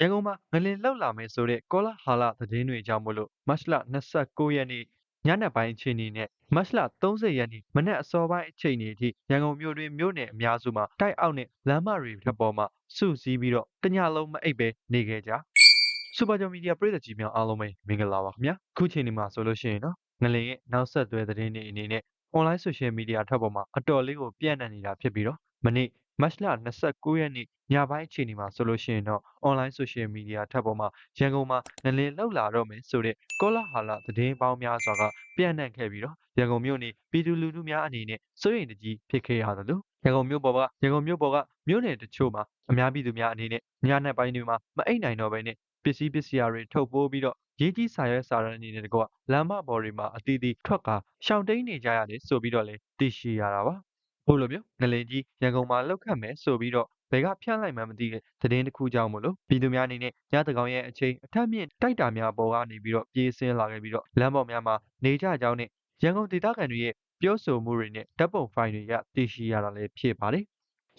ရန်ကုန်မှာငလင်လှုပ်လာမယ်ဆိုတဲ့ကောလာဟာလသတင်းတွေကြောင့်မို့လို့မတ်လ29ရက်နေ့ညနေပိုင်းအချိန်နေနဲ့မတ်လ30ရက်နေ့မနက်အစောပိုင်းအချိန်နေအထိရန်ကုန်မြို့တွင်မြို့နယ်အများစုမှာတိုက်အောက်နဲ့လမ်းမတွေထပ်ပေါ်မှာစုစည်းပြီးတော့တညလုံးမအိပ်ပဲနေခဲ့ကြစူပါဂျော်မီဒီယာပြည်သက်ကြီးများအားလုံးပဲမင်္ဂလာပါခင်ဗျာခုချိန်ဒီမှာဆိုလို့ရှိရင်နော်ငလင်ရဲ့နောက်ဆက်တွဲသတင်းတွေအနေနဲ့ online social media ထပ်ပေါ်မှာအတော်လေးကိုပြန့်နှံ့နေတာဖြစ်ပြီးတော့မနေ့ မတ်လ29ရက်နေ့ညပိုင်းအချိန်ဒီမှာဆိုလို့ရှိရင်တော့ online social media ထပ်ပေါ်မှာရန်ကုန်မှာငလင်လောက်လာတော့မယ်ဆိုတဲ့ကောလာဟာလသတင်းပေါင်းများစွာကပြန့်နှံ့ခဲ့ပြီးတော့ရန်ကုန်မြို့နေပြည်သူလူထုများအနေနဲ့စိုးရိမ်တကြီးဖြစ်ခဲ့ရတယ်လို့ရန်ကုန်မြို့ပေါ်ကရန်ကုန်မြို့ပေါ်ကမြို့နယ်တချို့မှာအများပြည်သူများအနေနဲ့ညနေပိုင်းတွေမှာမအိပ်နိုင်တော့ဘဲနဲ့ပစ္စည်းပစ္စည်းတွေထုတ်ပိုးပြီးတော့ရေးကြီးစာရွက်စာတမ်းအနေနဲ့တကွလမ်းမပေါ်တွေမှာအသီးသီးထွက်ကာရှောင်တိန်နေကြရတယ်ဆိုပြီးတော့လည်းသိရှိရတာပါ ဘို့လိုမျိုးငလင်ကြီးရန်ကုန်မှာလောက်ခတ်မယ်ဆိုပြီးတော့ဘယ်ကဖြန့်လိုက်မှမသိတဲ့သတင်းတစ်ခုကြောင့်မို့လို့ပြည်သူများအနေနဲ့ညတကောင်ရဲ့အချိန်အထက်မြင့်တိုက်တာများပေါ်ကနေပြီးတော့ပြေးဆင်းလာခဲ့ပြီးတော့လမ်းပေါ်များမှာနေကြကြောင်းနဲ့ရန်ကုန်ဒေသခံတွေရဲ့ပြောဆိုမှုတွေနဲ့ဓာတ်ပုံဖိုင်တွေကသိရှိရတာလည်းဖြစ်ပါတယ်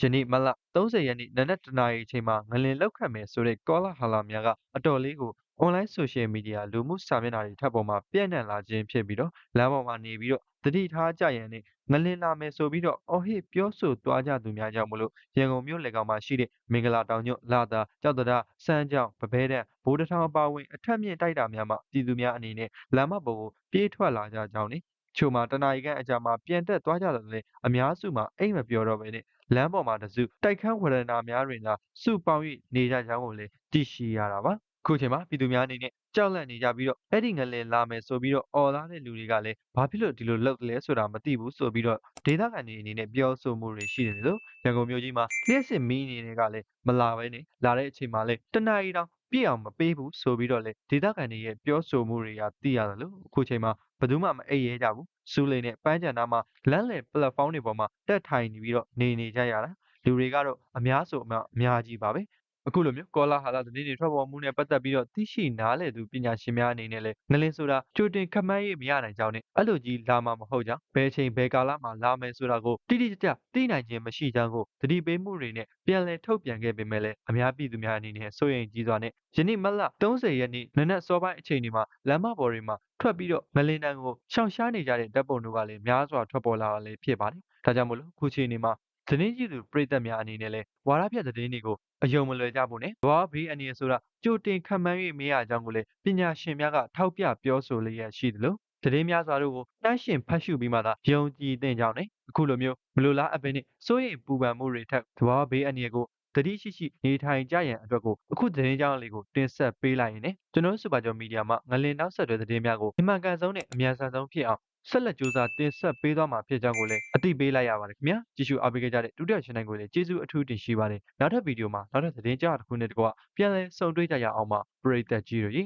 ယနေ့မလ30ရက်နေ့နနက်တနာရီအချိန်မှာငလင်လောက်ခတ်မယ်ဆိုတဲ့ကောလာဟာလာများကအတော်လေးကို online social media လူမှုစာမျက်နှာတွေ ထပ်ပေါ်မှာပြန့်နှံ့လာခြင်းဖြစ်ပြီးတော့ လမ်းပေါ်မှာနေပြီးတော့တတိထားကြရန်နဲ့ ငလင်လာမယ်ဆိုပြီးတော့ အော်ဟစ်ပြောဆိုသွားကြသူများကြောင့်မလို့ ရန်ကုန်မြို့လေကောင်မှာရှိတဲ့ မင်္ဂလာတောင်ညွတ်လာသာကြောက်တရစမ်းကြောင်ပပဲတန်းဘိုးတထောင်အပါဝင် အထက်မြင့်တိုက်တာများမှာ ပြည်သူများအနေနဲ့ လမ်းမပေါ်ကို ပြေးထွက်လာကြကြောင်းနဲ့ချို့မှာတနာရီခန့်အကြာမှာ ပြန်တက်သွားကြတယ်လေအများစုမှာ အိမ်မပြောတော့ဘဲနဲ့ လမ်းပေါ်မှာတစု တိုက်ခန်းဝရဏာများတွင်သာ စုပေါင်း၍နေကြကြောင်းကိုလည်း သိရှိရတာပါ ခုချိန်မှာပြည်သူများအနေနဲ့ကြောက်လန့်နေကြပြီးတော့အဲ့ဒီငလင်လာမယ်ဆိုပြီးတော့អော်လာတဲ့လူတွေကလည်းဘာဖြစ်လို့ဒီလိုလုပ်လဲဆိုတာမသိဘူးဆိုပြီးတော့ဒေသခံတွေအနေနဲ့ပြောဆိုမှုတွေရှိနေလို့ရန်ကုန်မြို့ကြီးမှာလျှက်စစ်မီးအနေနဲ့ကလည်းမလာဘဲနဲ့လာတဲ့အချိန်မှာလည်းတနအီတောင်ပြည့်အောင်မပေးဘူးဆိုပြီးတော့လေဒေသခံတွေရဲ့ပြောဆိုမှုတွေကသိရတယ်လို့အခုချိန်မှာဘယ်သူမှမအိပ်ရဲကြဘူးစူးလိန်နဲ့ပန်းချန်သားမှာလမ်းလည် platform တွေပေါ်မှာတက်ထိုင်နေပြီးတော့နေနေကြရတာလူတွေကတော့အများဆိုအများအများကြီးပါပဲ အခုလိုမျိုးကောလာဟာလသတင်းတွေထွက်ပေါ်မှုနဲ့ပတ်သက်ပြီးတော့သိရှိနားလည်သူပညာရှင်များအနေနဲ့လည်းငလင်းဆိုတာကြိုတင်ခမန်းရေးမရနိုင်ကြောင်းနဲ့အဲ့လိုကြီးလာမှာမဟုတ်ကြောင်းဘယ်ချိန်ဘယ်ကာလမှာလာမယ်ဆိုတာကိုတိတိကျကျသိနိုင်ခြင်းမရှိကြောင်းကိုသတိပေးမှုတွေနဲ့ပြန်လည်ထုတ်ပြန်ခဲ့ပေမဲ့လည်းအများပြည်သူများအနေနဲ့စိုးရိမ်ကြီးစွာနဲ့ယနေ့မတ်လ30ရက်နေ့နနက်စောပိုင်းအချိန်ဒီမှာလမ်းမပေါ်တွေမှာထွက်ပြီးတော့ငလင်းတန်းကိုရှောင်ရှားနေကြတဲ့တပ်ပုံတွေကလည်းများစွာထွက်ပေါ်လာတာလည်းဖြစ်ပါတယ်။ဒါကြောင့်မို့လို့ခုချိန်ဒီမှာ သတင်းကြည့်သူပြည်သက်များအနေနဲ့လည်းဝါရပြသတင်းတွေကိုအယုံမလွယ်ကြဖို့နဲ့ဘာဘေးအနေနဲ့ဆိုတာကြိုတင်ခံမှန်း၍မရကြောင်းကိုလည်းပညာရှင်များကထောက်ပြပြောဆိုလျက်ရှိသလိုသတင်းများစွာတို့ကိုတန်းရှင်ဖတ်ရှုပြီးမှသာယုံကြည်သင့်ကြောင်းနဲ့အခုလိုမျိုးမလိုလားအပင်နဲ့စိုးရိမ်ပူပန်မှုတွေထက်သဘာဝဘေးအနေကိုတတိရှိရှိနေထိုင်ကြရန်အတွက်ကိုအခုသတင်းကြောင်းလေးကိုတင်ဆက်ပေးလိုက်ရင်ねကျွန်တော်စူပါဂျော်မီဒီယာမှာငလင်နောက်ဆက်တွဲသတင်းများကိုအမှန်ကန်ဆုံးနဲ့အမြန်ဆန်ဆုံးဖြစ်အောင် ဆက်လက်ကြိုးစားတင်ဆက်ပေးသွားမှာဖြစ်ကြောင်းကိုလည်းအသိပေးလိုက်ရပါတယ်ခင်ဗျာကြည့်ရှုအားပေးကြတဲ့ဒုတိယရှင်တိုင်းကိုလည်းကျေးဇူးအထူးတင်ရှိပါတယ်နောက်ထပ်ဗီဒီယိုမှာနောက်ထပ်သတင်းကြားတစ်ခုနဲ့တကွပြန်လည်ဆုံတွေ့ကြရအောင်ပါပရိသတ်ကြီးတို့ရေ